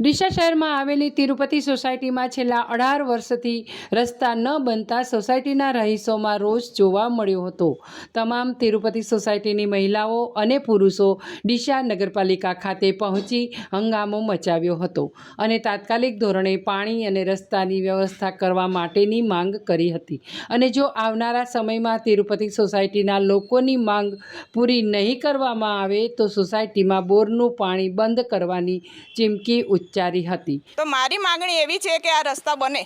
ડીસા શહેરમાં આવેલી તિરુપતિ સોસાયટીમાં છેલ્લા અઢાર વર્ષથી રસ્તા ન બનતા સોસાયટીના રહીશોમાં રોષ જોવા મળ્યો હતો. તમામ તિરુપતિ સોસાયટીની મહિલાઓ અને પુરુષો ડીસા નગરપાલિકા ખાતે પહોંચી હંગામો મચાવ્યો હતો અને તાત્કાલિક ધોરણે પાણી અને રસ્તાની વ્યવસ્થા કરવા માટેની માંગ કરી હતી. અને જો આવનારા સમયમાં તિરુપતિ સોસાયટીના લોકોની માંગ પૂરી નહીં કરવામાં આવે તો સોસાયટીમાં બોરનું પાણી બંધ કરવાની ચીમકી ઉચ્ચારી હતી. તો મારી માગણી એવી છે કે આ રસ્તા બને.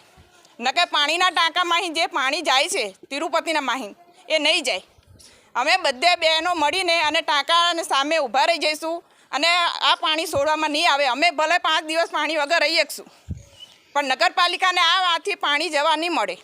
નકે પાણીના ટાંકામાંથી જે પાણી જાય છે, તિરુપતિના માહી, એ નહીં જાય. અમે બધે બહેનો મળીને અને ટાંકા સામે ઊભા રહી જઈશું અને આ પાણી છોડવામાં નહીં આવે. અમે ભલે પાંચ દિવસ પાણી વગર રહી શકશું. પણ નગરપાલિકાને આ વાતથી પાણી જવા નહીં મળે.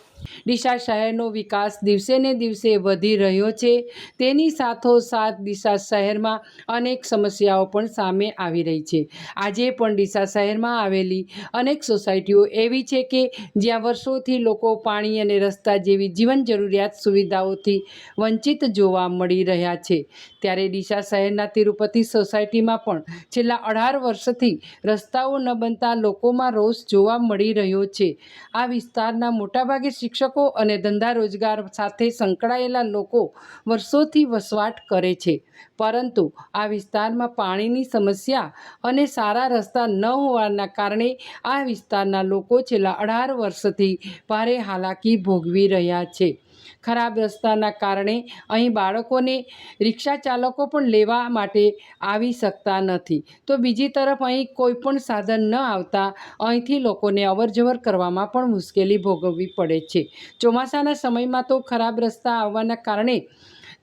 ડીસા શહેરનો વિકાસ દિવસે ને દિવસે વધી રહ્યો છે. તેની સાથોસાથ ડીસા શહેરમાં અનેક સમસ્યાઓ પણ સામે આવી રહી છે. આજે પણ ડીસા શહેરમાં આવેલી અનેક સોસાયટીઓ એવી છે કે જ્યાં વર્ષોથી લોકો પાણી અને રસ્તા જેવી જીવન જરૂરિયાત સુવિધાઓથી વંચિત જોવા મળી રહ્યા છે. ત્યારે ડીસા શહેરના તિરુપતિ સોસાયટીમાં પણ છેલ્લા અઢાર વર્ષથી રસ્તાઓ ન બનતા લોકોમાં રોષ જોવા મળી રહ્યો છે. આ વિસ્તારના મોટાભાગે શિક્ષકો અને ધંધા રોજગાર સાથે સંકળાયેલા લોકો વર્ષોથી વસવાટ કરે છે. પરંતુ આ વિસ્તારમાં પાણીની સમસ્યા અને સારા રસ્તા ન હોવાના કારણે આ વિસ્તારના લોકો છેલ્લા અઢાર વર્ષથી ભારે હાલાકી ભોગવી રહ્યા છે. ખરાબ રસ્તાના કારણે અહીં બાળકોને રિક્ષા ચાલકો પણ લેવા માટે આવી શકતા નથી. તો બીજી તરફ અહીં કોઈ પણ સાધન ન આવતા અહીંથી લોકોને અવરજવર કરવામાં પણ મુશ્કેલી ભોગવવી પડે છે. ચોમાસાના સમયમાં તો ખરાબ રસ્તા આવવાના કારણે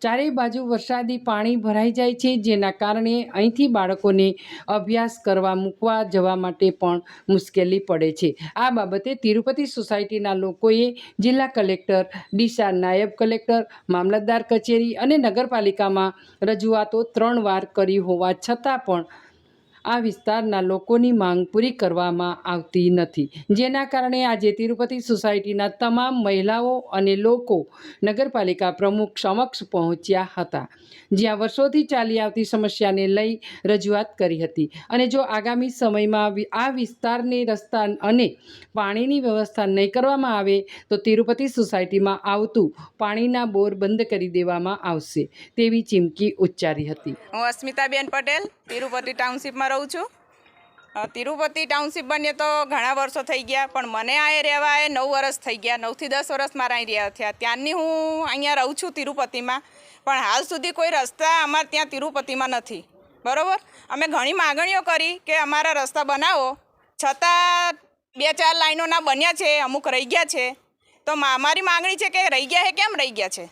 ચારેય બાજુ વરસાદી પાણી ભરાઈ જાય છે, જેના કારણે અહીંથી બાળકોને અભ્યાસ કરવા મૂકવા જવા માટે પણ મુશ્કેલી પડે છે. આ બાબતે તિરુપતિ સોસાયટીના લોકોએ જિલ્લા કલેક્ટર, ડીસા નાયબ કલેક્ટર, મામલતદાર કચેરી અને નગરપાલિકામાં રજૂઆતો ત્રણ વાર કરી હોવા છતાં પણ આ વિસ્તારના લોકોની માંગ પૂરી કરવામાં આવતી નથી. જેના કારણે આજે તિરુપતિ સોસાયટીના તમામ મહિલાઓ અને લોકો નગરપાલિકા પ્રમુખ સમક્ષ પહોંચ્યા હતા. જ્યાં વર્ષોથી ચાલી આવતી સમસ્યાને લઈ રજૂઆત કરી હતી. અને જો આગામી સમયમાં આ વિસ્તારની રસ્તા અને પાણીની વ્યવસ્થા નહીં કરવામાં આવે, તો તિરુપતિ સોસાયટીમાં આવતું પાણીના બોર બંધ કરી દેવામાં આવશે તેવી ચીમકી ઉચ્ચારી હતી. હું અસ્મિતાબેન પટેલ, તિરુપતિ ટાઉનશીપમાં છું. તિરુપતિ ટાઉનશીપ બને તો ઘણા વર્ષો થઈ ગયા, પણ મને આ રહેવા એ નવ વર્ષ થઈ ગયા. નવથી દસ વર્ષ મારા અહીં રહ્યા થયા. ત્યાંની હું અહીંયા રહું છું તિરુપતિમાં, પણ હાલ સુધી કોઈ રસ્તા અમારે ત્યાં તિરુપતિમાં નથી. બરાબર? અમે ઘણી માગણીઓ કરી કે અમારા રસ્તા બનાવો. છતાં બે ચાર લાઈનોના બન્યા છે, અમુક રહી ગયા છે. તો અમારી માગણી છે કે રહી ગયા છે કેમ રહી ગયા છે?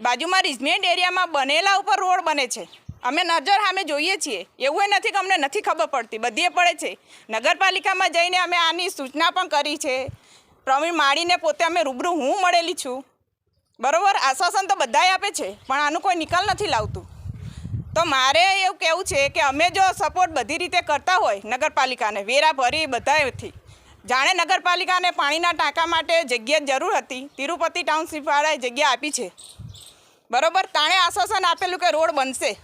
બાજુમાં રિઝમેન્ટ એરિયામાં બનેલા ઉપર રોડ બને છે. અમે નજર સામે જોઈએ છીએ. એવું નથી કે અમને નથી ખબર પડતી. બધીએ પડે છે. નગરપાલિકામાં જઈને અમે આની સૂચના પણ કરી છે. પ્રવીણ માળીને પોતે અમે રૂબરૂ હું મળેલી છું. બરાબર? આશ્વાસન તો બધાય આપે છે, પણ આનું કોઈ નિકાલ નથી લાવતું. તો મારે એવું કહેવું છે કે અમે જો સપોર્ટ બધી રીતે કરતા હોય નગરપાલિકાને વેરા ભરી બધાથી જાણે નગરપાલિકાને પાણીના ટાંકા માટે જગ્યા જરૂર હતી. તિરુપતિ ટાઉનશીપવાળાએ જગ્યા આપી છે. બરાબર? તાણે આશ્વાસન આપેલું કે રોડ બનશે.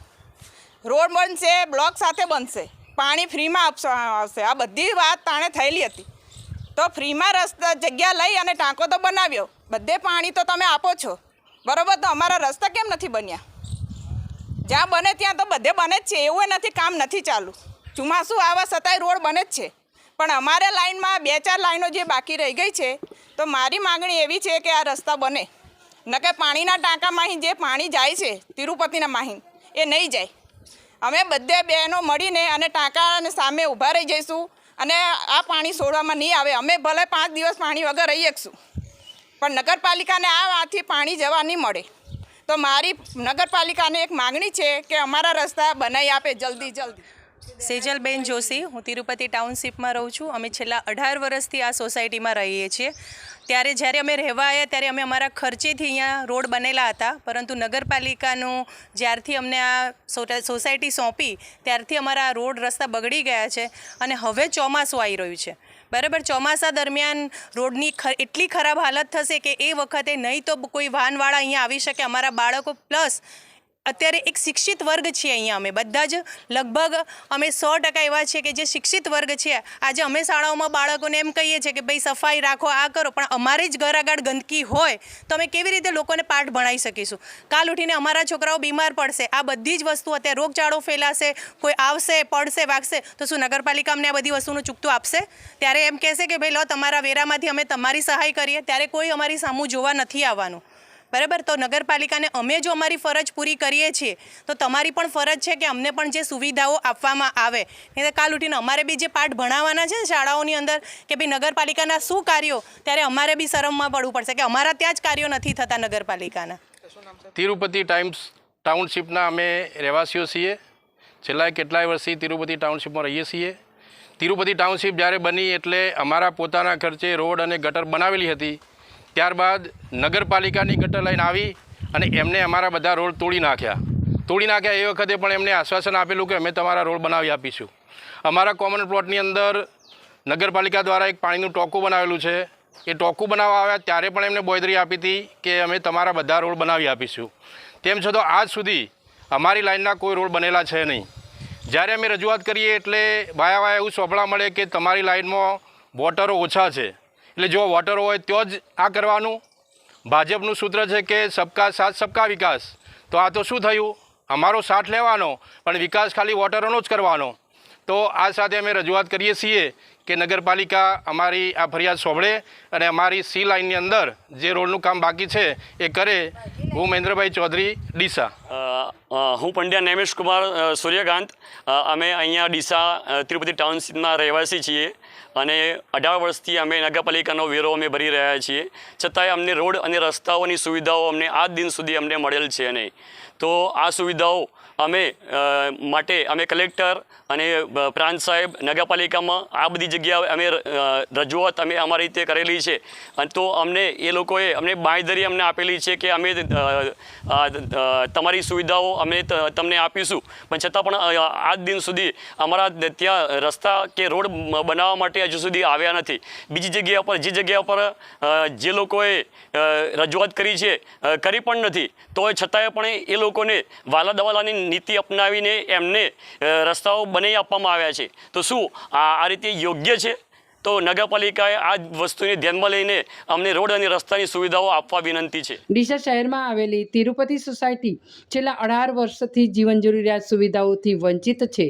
રોડ બનશે, બ્લોક સાથે બનશે. પાણી ફ્રીમાં આપશો, આવશે. આ બધી વાત તાણે થયેલી હતી. તો ફ્રીમાં રસ્તા, જગ્યા લઈ અને ટાંકો તો બનાવ્યો. બધે પાણી તો તમે આપો છો. બરાબર, તો અમારા રસ્તા કેમ નથી બન્યા? જ્યાં બને ત્યાં તો બધે બને જ છે. એવું નથી કામ નથી ચાલુ. ચોમાસું આવા છતાંય રોડ બને જ છે. પણ અમારે લાઈનમાં બે ચાર લાઈનો જે બાકી રહી ગઈ છે, તો મારી માગણી એવી છે કે આ રસ્તા બને. નકે પાણીના ટાંકામાંથી જે પાણી જાય છે, તિરુપતિના માહી એ નહીં જાય. અમે બધે બહેનો મળીને અને ટાંકા સામે ઊભા રહી જઈશું અને આ પાણી છોડવામાં નહીં આવે. અમે ભલે પાંચ દિવસ પાણી વગર રહી શકશું, પણ નગરપાલિકાને આ વાતથી પાણી જવા નહીં મળે. તો મારી નગરપાલિકાને એક માગણી છે કે અમારા રસ્તા બનાવી આપે જલ્દી જલ્દી. સેજલબેન જોશી, હું તિરુપતિ ટાઉનશીપમાં રહું છું. અમે છેલ્લા અઢાર વર્ષથી આ સોસાયટીમાં રહીએ છીએ. ત્યારે જ્યારે અમે રહેવા આવ્યા ત્યારે અમે અમારા ખર્ચેથી અહીંયા રોડ બનેલા હતા. પરંતુ નગરપાલિકાનું જ્યારથી અમને આ સોસાયટી સોંપી, ત્યારથી અમારા રોડ રસ્તા બગડી ગયા છે અને હવે ચોમાસું આવી રહ્યું છે. બરાબર, ચોમાસા દરમિયાન રોડની એટલી ખરાબ હાલત થશે કે એ વખતે નહીં તો કોઈ વાહનવાળા અહીંયા આવી શકે. અમારા બાળકો, પ્લસ અત્યારે એક શિક્ષિત વર્ગ છીએ અહીંયા અમે બધા જ. લગભગ અમે સો ટકા એવા છે કે જે શિક્ષિત વર્ગ છે આજે અમે શાળાઓમાં બાળકોને એમ કહીએ છીએ કે ભાઈ સફાઈ રાખો, આ કરો, પણ અમારી જ ઘર આગળ ગંદકી હોય, તો અમે કેવી રીતે લોકોને પાઠ ભણાવી શકીશું? કાલ ઉઠીને અમારા છોકરાઓ બીમાર પડશે. આ બધી જ વસ્તુ અત્યારે રોગચાળો ફેલાશે, કોઈ આવશે, પડશે, વાગશે, તો શું નગરપાલિકા અમને આ બધી વસ્તુનું ચૂકતું આપશે? ત્યારે એમ કહેશે કે ભાઈ લો, તમારા વેરામાંથી અમે તમારી સહાય કરીએ, ત્યારે કોઈ અમારી સામું જોવા નથી આવવાનું. બરાબર? તો નગરપાલિકાને અમે જો અમારી ફરજ પૂરી કરીએ છીએ, તો તમારી પણ ફરજ છે કે અમને પણ જે સુવિધાઓ આપવામાં આવે. નહીં કાલ ઉઠીને અમારે બી જે પાઠ ભણાવવાના છે ને શાળાઓની અંદર, કે ભાઈ નગરપાલિકાના શું કાર્યો, ત્યારે અમારે બી શરમમાં પડવું પડશે કે અમારા ત્યાં જ કાર્યો નથી થતા નગરપાલિકાના. તિરુપતિ ટાઈમ્સ ટાઉનશીપના અમે રહેવાસીઓ છીએ. છેલ્લા કેટલાય વર્ષથી તિરુપતિ ટાઉનશીપમાં રહીએ છીએ. તિરુપતિ ટાઉનશીપ જ્યારે બની એટલે અમારા પોતાના ખર્ચે રોડ અને ગટર બનાવેલી હતી ત્યારબાદ નગરપાલિકાની ગટર લાઈન આવી અને એમને અમારા બધા રોડ તોડી નાખ્યા. તોડી નાખ્યા એ વખતે પણ એમને આશ્વાસન આપેલું કે અમે તમારા રોડ બનાવી આપીશું. અમારા કોમન પ્લોટની અંદર નગરપાલિકા દ્વારા એક પાણીનું ટોકું બનાવેલું છે. એ ટોકું બનાવવા આવ્યા ત્યારે પણ એમને બોયદરી આપી હતી કે અમે તમારા બધા રોડ બનાવી આપીશું. તેમ છતાં આજ સુધી અમારી લાઇનના કોઈ રોડ બનેલા છે નહીં. જ્યારે અમે રજૂઆત કરીએ એટલે વાયા વાયા એવું સોંપડા મળે કે તમારી લાઇનમાં વોટરો ઓછા છે. એટલે જો વોટર હોય તો જ આ કરવાનું. ભાજપનું સૂત્ર છે કે સબકા સાથ, સબકા વિકાસ. તો આ તો શું થયું? અમારો સાથ લેવાનો, પણ વિકાસ ખાલી વોટરોનો જ કરવાનો. તો આ સાથે અમે રજૂઆત કરીએ છીએ કે નગરપાલિકા અમારી આ ફરિયાદ સાંભળે અને અમારી સી લાઇનની અંદર જે રોડનું કામ બાકી છે એ કરે. હું મહેન્દ્રભાઈ ચૌધરી, ડીસા. હું પંડ્યા નૈમેશ કુમાર સૂર્યકાંત. અમે અહીંયા ડીસા તિરુપતિ ટાઉનશીપના રહેવાસી છીએ અને અઢાર વર્ષથી અમે નગરપાલિકાનો વેરો અમે ભરી રહ્યા છીએ. છતાંય અમને રોડ અને રસ્તાઓની સુવિધાઓ અમને આજ દિન સુધી અમને મળેલ છે નહીં. તો આ સુવિધાઓ અમે માટે અમે કલેક્ટર અને પ્રાંત સાહેબ નગરપાલિકામાં આ બધી જગ્યાએ અમે રજૂઆત અમે અમારી રીતે કરેલી છે. અને તો અમને એ લોકોએ અમને બાંયધરી અમને આપેલી છે કે અમે તમારી સુવિધાઓ અમે તમને આપીશું. પણ છતાં પણ આજ દિન સુધી અમારા ત્યાં રસ્તા કે રોડ બનાવવા માટે હજુ સુધી આવ્યા નથી. બીજી જગ્યા પર, જે જગ્યા પર જે લોકોએ રજૂઆત કરી છે કરી પણ નથી. તો છતાંય પણ એ લોકોને વાલા દવાલાની નીતિ અપનાવીને એમને રસ્તાઓ બનાવી આપવામાં આવ્યા છે. તો શું આ રીતે યોગ્ય છે? તો નગરપાલિકાએ આ વસ્તુને ધ્યાનમાં લઈને અમને રોડ અને રસ્તાની સુવિધાઓ આપવા વિનંતી છે. ડીસા શહેરમાં આવેલી તિરુપતિ સોસાયટી છેલ્લા અઢાર વર્ષથી જીવન જરૂરિયાત સુવિધાઓથી વંચિત છે.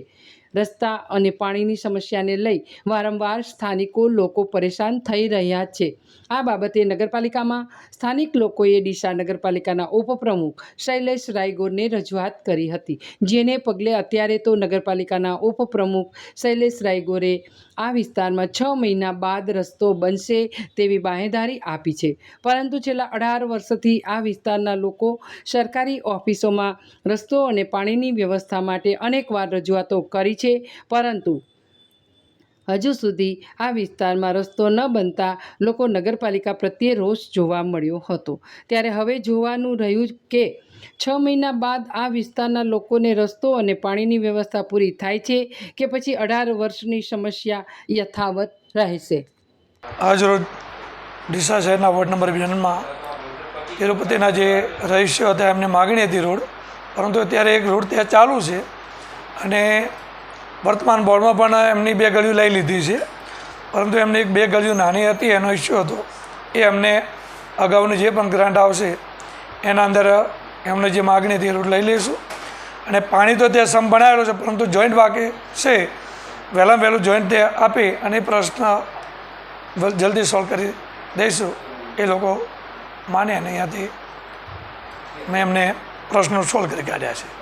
રસ્તા અને પાણીની સમસ્યાને લઈ વારંવાર સ્થાનિકો લોકો પરેશાન થઈ રહ્યા છે. આ બાબતે નગરપાલિકામાં સ્થાનિક લોકોએ ડીસા નગરપાલિકાના ઉપપ્રમુખ શૈલેષ રાયગોરને રજૂઆત કરી હતી. જેને પગલે અત્યારે તો નગરપાલિકાના ઉપપ્રમુખ શૈલેષ રાયગોરે આ વિસ્તારમાં છ મહિના બાદ રસ્તો બનશે તેવી બાહેંધારી આપી છે. પરંતુ છેલ્લા અઢાર વર્ષથી આ વિસ્તારના લોકો સરકારી ઓફિસોમાં રસ્તો અને પાણીની વ્યવસ્થા માટે અનેકવાર રજૂઆતો કરી છે પરંતુ હજુ સુધી આ વિસ્તારમાં રસ્તો ન બનતા લોકો નગરપાલિકા પ્રત્યે રોષ જોવા મળ્યો હતો. ત્યારે હવે જોવાનું રહ્યું કે છ મહિના બાદ આ વિસ્તારના લોકોને રસ્તો અને પાણીની વ્યવસ્થા પૂરી થાય છે કે પછી અઢાર વર્ષની સમસ્યા યથાવત રહેશે. આજરોજ ડીસા શહેરના વોર્ડ નંબર બેનમાં તિરુપતિના જે રહીશો હતા એમને માગણી હતી રોડ. પરંતુ અત્યારે એક રોડ ત્યાં ચાલુ છે અને વર્તમાન બોર્ડમાં પણ એમની બે ગળીઓ લઈ લીધી છે. પરંતુ એમની એક બે ગળીઓ નાની હતી, એનો ઇસ્યુ હતો. એ અમને અગાઉની જે પણ ગ્રાન્ટ આવશે, એના અંદર એમને જે માગણી હતી એ લઈ લઈશું. અને પાણી તો ત્યાં સમ બનાવેલો છે, પરંતુ જોઈન્ટ વાકે છે. વહેલામાં વહેલું જોઈન્ટ તે આપી અને એ પ્રશ્ન જલ્દી સોલ્વ કરી દઈશું. એ લોકો માને અને અહીંયાથી મેં એમને પ્રશ્નો સોલ્વ કરી કાઢ્યા છે.